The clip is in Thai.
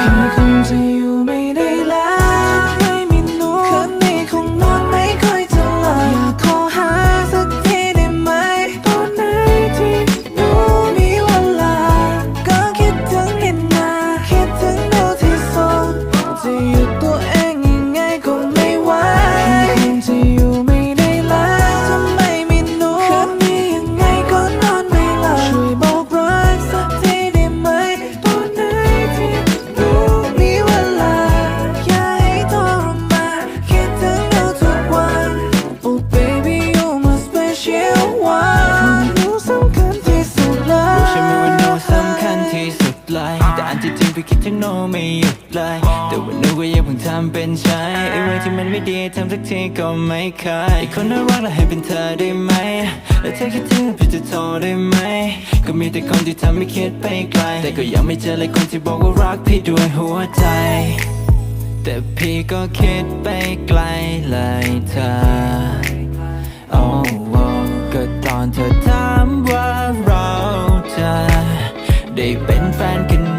คือคง ว่าโนสำคัญที่สุดเลยแต่อันที่จริงพี่คิดถึงโนไม่หยุดเลยแต่ว่าโนก็ยังเพิ่งทำเป็นใช้ไอ้เรื่องที่มันไม่ดีทำสักทีก็ไม่เคยไอ้คนน่ารักและให้เป็นเธอได้ไหมและเธอคิดถึงพี่จะโทรได้ไหมก็มีแต่คนที่ทำให้คิดไปไกลแต่ก็ยังไม่เจอเลยคนที่บอกว่ารักพี่ด้วยหัวใจ แต่พี่ก็คิดไปไกลเลยเธอ ได้เป็นแฟนกัน